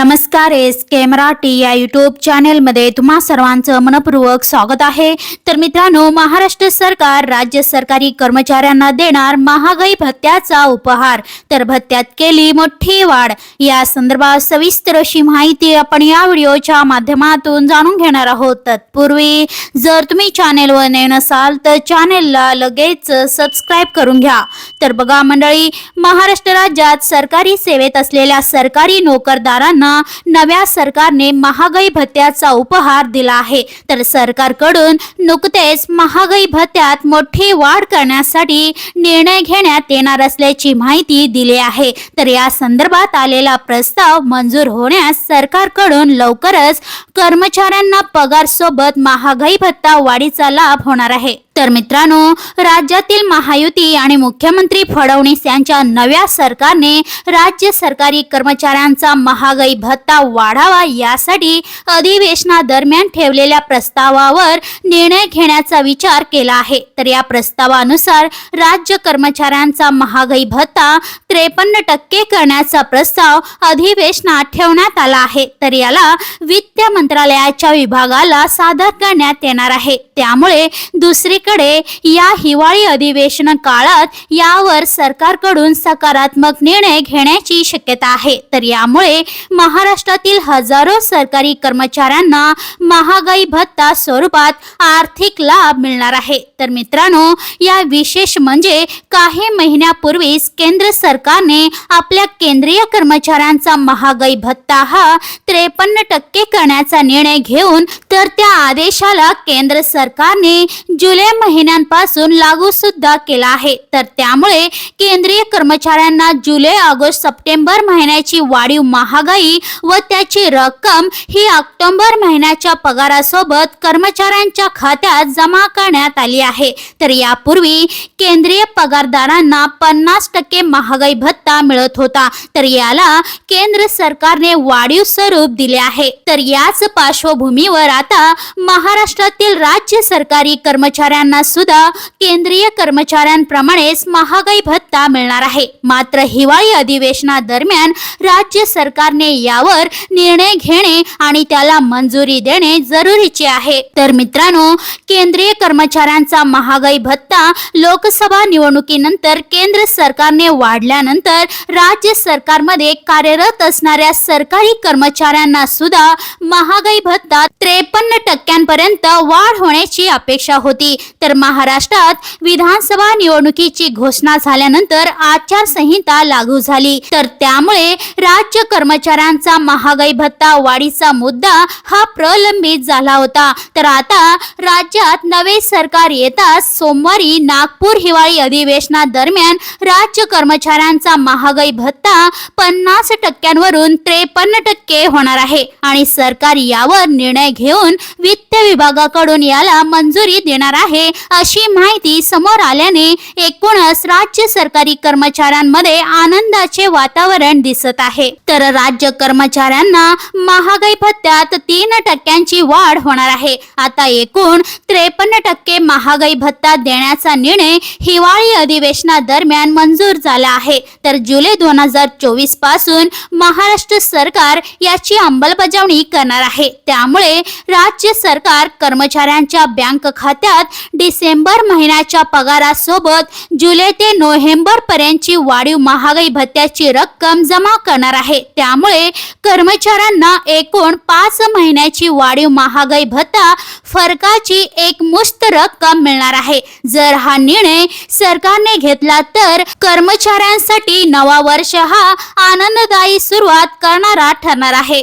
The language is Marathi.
नमस्कार एस कॅमेरा टी या युट्यूब चॅनेलमध्ये तुम्हा सर्वांचं मनपूर्वक स्वागत आहे. तर मित्रांनो महाराष्ट्र सरकार राज्य सरकारी कर्मचाऱ्यांना देणार महागाई भत्त्याचा उपहार. तर भत्त्यात केली मोठी वाढ. या संदर्भात सविस्तर अशी माहिती आपण या व्हिडिओच्या माध्यमातून जाणून घेणार आहोत. तत्पूर्वी जर तुम्ही चॅनेलवर नवीन नसाल तर चॅनेलला लगेच सबस्क्राईब करून घ्या. तर बघा मंडळी महाराष्ट्र राज्यात सरकारी सेवेत असलेल्या सरकारी नोकरदारांना नव्या सरकारने महागाई भत्त्याचा उपहार दिला आहे. तर सरकारकडून नुकतेच महागाई भत्त्यात मोठी वाढ करण्यासाठी निर्णय घेण्यात येणार असल्याची माहिती दिली आहे. तर या संदर्भात आलेला प्रस्ताव मंजूर होण्यास सरकारकडून लवकरच कर्मचाऱ्यांना पगार सोबत महागाई भत्ता वाढीचा लाभ होणार आहे. तर मित्रांनो राज्यातील महायुती आणि मुख्यमंत्री फडणवीस यांच्या नव्या सरकारने राज्य सरकारी कर्मचाऱ्यांचा महागाई भत्ता वाढावा यासाठी अधिवेशनादरम्यान ठेवलेल्या प्रस्तावावर निर्णय घेण्याचा विचार केला आहे. तर या प्रस्तावानुसार राज्य कर्मचाऱ्यांचा महागाई भत्ता त्रेपन्न टक्के करण्याचा प्रस्ताव अधिवेशनात ठेवण्यात आला आहे. तर याला वित्त मंत्रालयाच्या विभागाला सादर करण्यात येणार आहे. त्यामुळे दुसरी दुसरीकडे या हिवाळी अधिवेशन काळात यावर सरकारकडून सकारात्मक निर्णय घेण्याची शक्यता आहे. तर यामुळे महाराष्ट्रातील हजारो सरकारी कर्मचाऱ्यांना महागाई भत्ता स्वरूपात आर्थिक लाभ मिळणार आहे. तर मित्रांनो या विशेष म्हणजे काही महिन्यापूर्वीच केंद्र सरकारने आपल्या केंद्रीय कर्मचाऱ्यांचा महागाई भत्ता हा त्रेपन्न टक्के करण्याचा निर्णय घेऊन तर त्या आदेशाला केंद्र सरकारने जुलै महिन्यांपासून लागू सुद्धा केला आहे. तर त्यामुळे केंद्रीय कर्मचाऱ्यांना जुलै ऑगस्ट सप्टेंबर महिन्याची वाढीव महागाई व त्याची रक्कम ही ऑक्टोबर महिन्याच्या पगारासोबत कर्मचाऱ्यांच्या खात्यात जमा करण्यात आली आहे. तर यापूर्वी केंद्रीय पगारदारांना पन्नास टक्के महागाई भत्ता मिळत होता. तर याला केंद्र सरकारने वाढीव स्वरूप दिले आहे. तर याच पार्श्वभूमीवर आता महाराष्ट्रातील राज्य सरकारी कर्मचाऱ्यांना सुद्धा केंद्रीय कर्मचाऱ्यांप्रमाणेच महागाई भत्ता मिळणार आहे. मात्र हिवाळी अधिवेशनादरम्यान राज्य सरकारने यावर निर्णय घेणे आणि त्याला मंजुरी देणे जरुरीचे आहे. तर मित्रांनो केंद्रीय कर्मचाऱ्यांचा महागाई भत्ता लोकसभा निवडणुकीनंतर केंद्र सरकारने वाढल्यानंतर राज्य सरकारमध्ये कार्यरत असणाऱ्या सरकारी कर्मचाऱ्यांना सुद्धा महागाई भत्ता त्रेपन्न टक्क्यांपर्यंत वाढ होण्याची अपेक्षा होती. तर महाराष्ट्रात विधानसभा निवडणुकीची घोषणा झाल्यानंतर आचारसंहिता लागू झाली. तर त्यामुळे राज्य कर्मचाऱ्यांचा महागाई भत्ता वाढीचा मुद्दा हा प्रलंबित झाला होता. तर आता राज्यात नवे सरकार येताच सोमवारी नागपूर हिवाळी अधिवेशनादरम्यान राज्य कर्मचाऱ्यांचा महागाई भत्ता पन्नास टक्क्यांवरून त्रेपन्न टक्के होणार आहे. आणि सरकार यावर निर्णय घेऊन वित्त विभागाकडून याला मंजुरी देणार आहे अशी माहिती समोर आल्याने एकूणच राज्य सरकारी कर्मचाऱ्यांमध्ये आनंदाचे वातावरण दिसत आहे. तर राज्य कर्मचाऱ्यांना महागाई भत्त्यात तीन टक्क्यांची वाढ होणार आहे. आता एकूण त्रेपन्न टक्के महागाई भत्ता देण्याचा निर्णय हिवाळी अधिवेशनादरम्यान मंजूर झाला आहे. तर जुलै दोन हजार चोवीसपासून महाराष्ट्र सरकार याची अंमलबजावणी करणार आहे. त्यामुळे राज्य सरकार कर्मचाऱ्यांच्या बँक खात्यात डिसेंबर महिन्याच्या पगारासोबत जुलै ते नोव्हेंबर पर्यंतची वाढीव महागाई भत्त्याची रक्कम जमा करणार आहे. त्यामुळे कर्मचाऱ्यांना एकूण पाच महिन्याची वाढीव महागाई भत्ता फरकाची एक मुस्त रक्कम मिळणार आहे. जर हा निर्णय सरकारने घेतला तर कर्मचाऱ्यांसाठी नवा वर्ष हा आनंददायी सुरुवात करणारा ठरणार आहे.